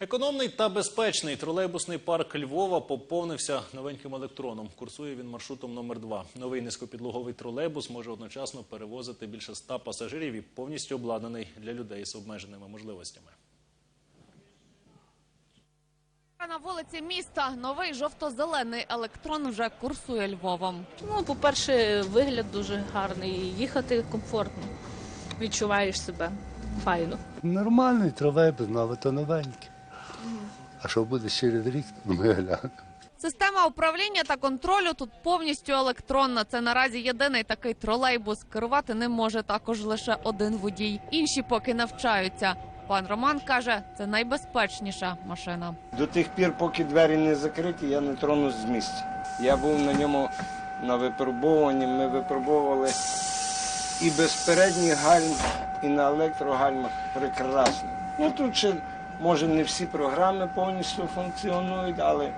Економний та безпечний тролейбусний парк Львова поповнився новеньким електроном. Курсує він маршрутом номер 2 Новий низькопідлоговий тролейбус може одночасно перевозити більше 100 пасажирів і повністю обладнаний для людей з обмеженими можливостями. На вулиці міста новий жовто-зелений електрон вже курсує Львовом. Ну, по-перше, вигляд дуже гарний, їхати комфортно. Відчуваєш себе файно. Нормальний тролейбус, але то новенький. А що буде через рік, ми глянемо. Система управління та контролю тут повністю електронна. Це наразі єдиний такий тролейбус. Керувати ним може також лише один водій. Інші поки навчаються. Пан Роман каже, це найбезпечніша машина. До тих пір, поки двері не закриті, я не тронусь з місця. Я був на ньому на випробуванні. Ми випробовували і безпередніх гальм, і на електрогальмах прекрасно. Ну тут ще може не всі програми повністю функціонують, але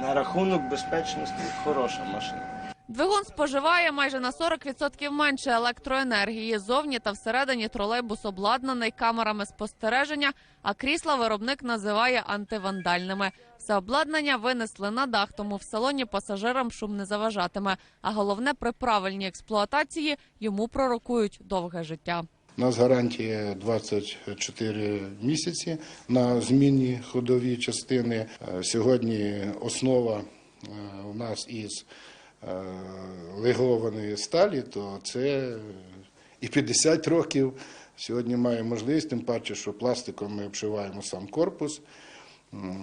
на рахунок безпечності хороша машина. Двигун споживає майже на 40% менше електроенергії. Зовні та всередині тролейбус обладнаний камерами спостереження, а крісла виробник називає антивандальними. Все обладнання винесли на дах, тому в салоні пасажирам шум не заважатиме. А головне, при правильній експлуатації йому пророкують довге життя. У нас гарантія 24 місяці на змінні ходові частини. Е, Сьогодні основа е, у нас із е, легованої сталі, то це і 50 років. Сьогодні має можливість, тим паче, що пластиком ми обшиваємо сам корпус,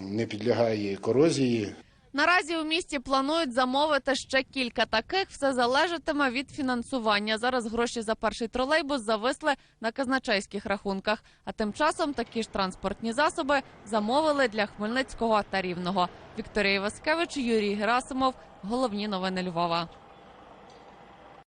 не підлягає корозії. Наразі у місті планують замовити ще кілька таких. Все залежатиме від фінансування. Зараз гроші за перший тролейбус зависли на казначейських рахунках. А тим часом такі ж транспортні засоби замовили для Хмельницького та Рівного. Вікторія Васкевич, Юрій Герасимов. Головні новини Львова.